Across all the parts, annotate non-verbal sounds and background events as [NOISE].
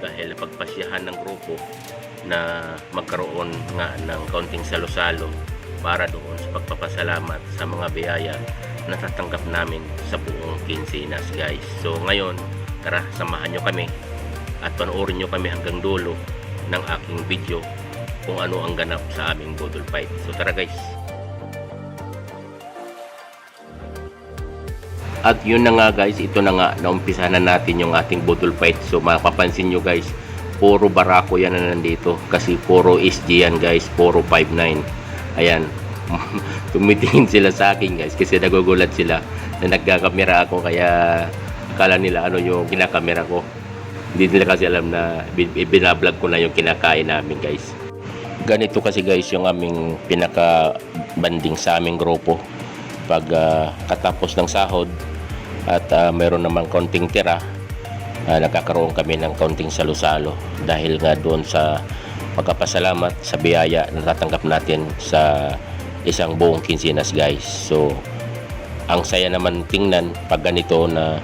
dahil pagpasyahan ng grupo na magkaroon nga ng kaunting salo-salo para doon sa pagpapasalamat sa mga biyaya na tatanggap namin sa buong Quincenas guys. So ngayon, tara samahan nyo kami at panoorin nyo kami hanggang dulo ng aking video kung ano ang ganap sa aming Bodol Fight. So tara guys! At yun na nga guys, ito na nga, naumpisa na natin yung ating Bodol Fight. So mapapansin nyo guys, puro barako yan na nandito. Kasi puro SG yan guys, puro 5'9". Ayan, [LAUGHS] tumitingin sila sa akin guys kasi nagugulat sila na nagkakamera ako kaya akala nila ano yung kinakamera ko. Hindi nila kasi alam na bin- binablog ko na yung kinakain namin guys. Ganito kasi guys yung aming pinaka banding sa aming grupo. Pag ah, katapos ng sahod at ah, mayroon namang konting tira, ah, nagkakaroon kami ng konting salo-salo dahil nga doon sa pagkapasalamat sa biyaya na tatanggap natin sa isang buong kinsinas guys. So, ang saya naman tingnan pag ganito na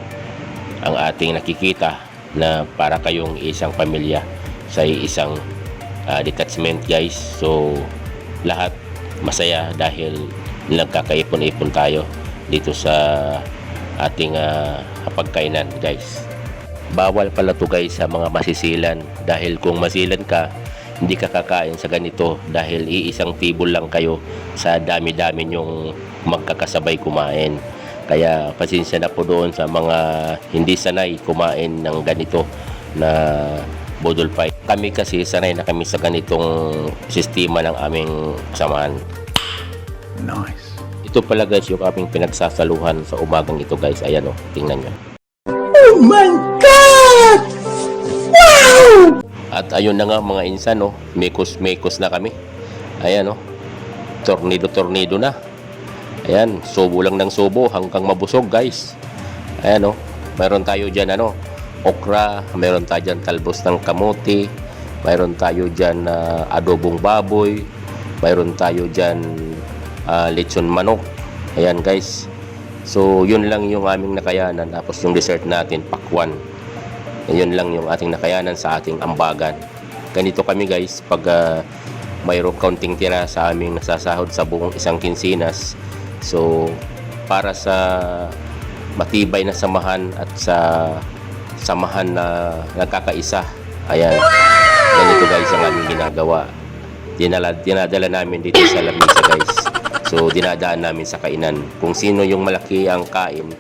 ang ating nakikita na para kayong isang pamilya sa isang ah, detachment guys. So, lahat masaya dahil nagkakaipon-ipon tayo dito sa ating ah, pagkainan guys. Bawal pala to guys sa mga masisilan dahil kung masilan ka, hindi ka kakain sa ganito dahil iisang table lang kayo sa dami-dami yung magkakasabay kumain. Kaya pasensya na po doon sa mga hindi sanay kumain ng ganito na bodol fight. Kami kasi sanay na kami sa ganitong sistema ng aming samahan. Nice. Ito pala guys yung aming pinagsasaluhan sa umagang ito guys. Ayan o, tingnan nyo. Oh my God! At ayun na nga mga insan, no? Mekos-mekos na kami. Ayan, no? Tornado-tornado na. Ayan, subo lang ng subo hanggang mabusog, guys. Ayan, no? Mayroon tayo dyan, ano? Okra, mayroon tayo dyan talbos ng kamote, mayroon tayo dyan na adobong baboy, mayroon tayo dyan ah, lechon manok. Ayan, guys. So, yun lang yung aming nakayanan. Tapos yung dessert natin, pakwan. Yun lang yung ating nakayanan sa ating ambagan. Ganito kami guys, pag ah, mayroong kaunting tira sa aming nasasahod sa buong isang kinsinas. So, para sa matibay na samahan at sa samahan na nagkakaisa. Ayan. Ganito guys ang aming ginagawa. Dinala, dinadala namin dito sa lamisa guys. So, dinadaan namin sa kainan. Kung sino yung malaki ang kain,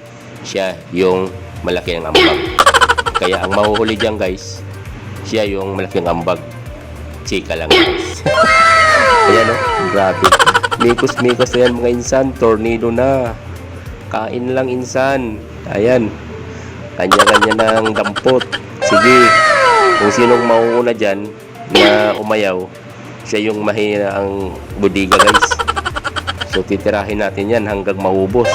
siya yung malaki ang ambag. Kaya ang mahuhuli dyan guys, siya yung malaking ambag. Chika lang guys. Ayan o, grabe. Mikos-mikos na yan mga insan, tornado na. Kain lang insan. Ayan. Kanya-kanya ng dampot. Sige, kung sinong mauuna dyan na umayaw, siya yung mahina ang budiga guys. So titirahin natin yan hanggang maubos.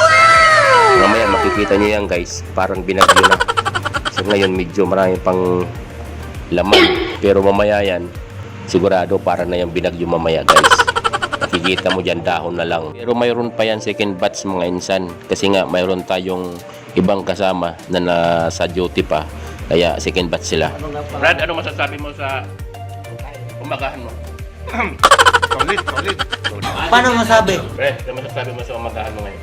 Mamaya makikita nyo yan guys, parang binagyo na. So ngayon medyo marami pang laman. Pero mamaya yan, sigurado para na yung binagyo mamaya guys. Nakikita mo dyan dahon na lang. Pero mayroon pa yan second batch mga insan. Kasi nga mayroon tayong ibang kasama na nasa duty pa. Kaya second batch sila. Brad, ano masasabi mo sa umagahan mo? [CLEARS THROAT] Solid, solid. Paano masabi? Pre, ano masasabi mo sa umagahan mo ngayon?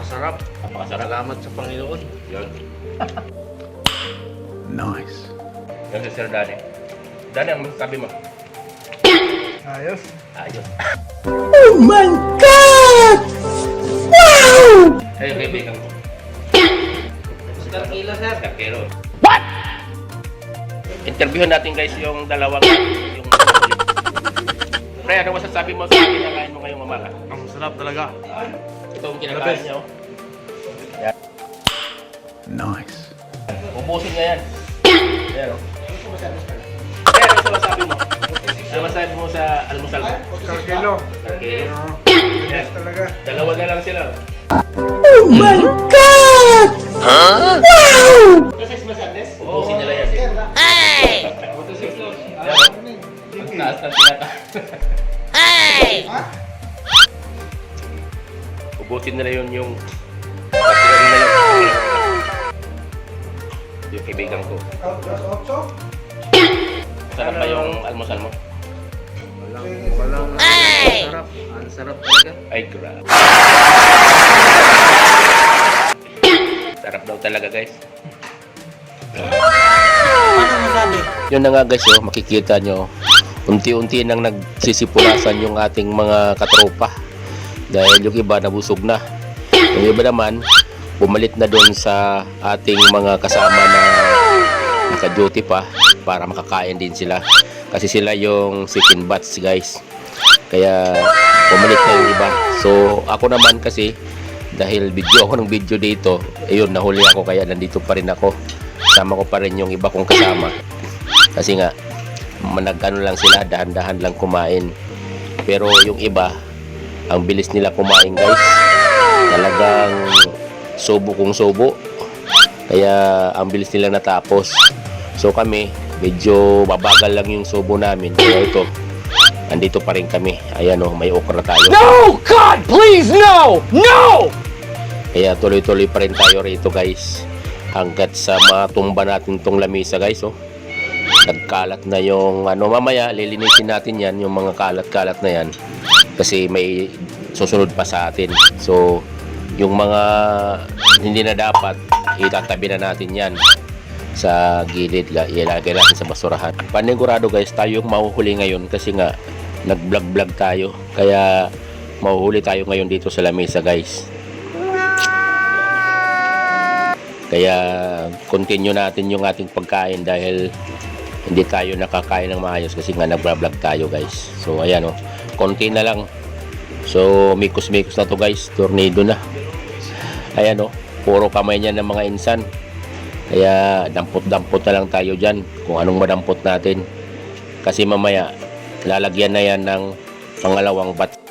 Masarap. Napakasarap. Salamat sa Panginoon. Yun. Nice. Yan si Sir Danny. Danny, ang masasabi mo? Ayos. Ayos. Oh my God! Ay, kaibigan ko. Sir Kilo, sir. Kakero. What? Interviewin natin guys yung dalawang Pre, ano masasabi mo sa akin na kain mo ngayong umaga? Ang sarap talaga. Ito ang kinakain niyo. Nice. Ubusin niya yan. Pero. Pre, ano masasabi mo? Ano masasabi mo sa almusal mo? Oscar Kilo. Okay. Yan. Talaga. Dalawa na lang sila. Oh my God! Ubusin nila yan. Hey! Ang taas ng tinata. Ubusin nila yun yung nila yung yung kaibigan ko. 8. Sarap ba yung almusal mo? Walang, walang, ang sarap. Ang sarap talaga. Ay, grabe. Sarap daw talaga, guys. Paano masabi? Yun na nga guys, oh, makikita nyo, unti-unti nang nagsisipulasan yung ating mga katropa. Dahil yung iba nabusog na. Yung iba naman, bumalit na doon sa ating mga kasama na naka-duty pa para makakain din sila. Kasi sila yung second batch guys. Kaya pumalit na yung iba. So ako naman kasi dahil video ako ng video dito, ayun nahuli ako kaya nandito pa rin ako. Sama ko pa rin yung iba kong kasama. Kasi nga, managano lang sila, dahan-dahan lang kumain. Pero yung iba, ang bilis nila kumain guys. Talagang subo kung subo. Kaya ang bilis nila natapos. So kami, medyo babagal lang yung subo namin. Kaya ito, andito pa rin kami. Ayan o, may okra tayo. No, God, please, no! No! Kaya tuloy-tuloy pa rin tayo rito guys. Hanggat sa matumba natin tong lamisa guys oh. Nagkalat na yung ano mamaya lilinisin natin yan yung mga kalat-kalat na yan. Kasi may susunod pa sa atin. So yung mga hindi na dapat itatabi na natin yan sa gilid la ilagay natin sa basurahan. Panigurado guys tayo yung mahuhuli ngayon kasi nga nag-vlog-vlog tayo. Kaya mahuhuli tayo ngayon dito sa lamesa guys. Kaya continue natin yung ating pagkain dahil hindi tayo nakakain ng maayos kasi nga nagbablog tayo guys. So ayan oh, konti na lang. So mikos-mikos na to guys, tornado na. Ayan oh, puro kamay niya ng mga insan. Kaya dampot-dampot na lang tayo dyan kung anong madampot natin. Kasi mamaya lalagyan na yan ng pangalawang bat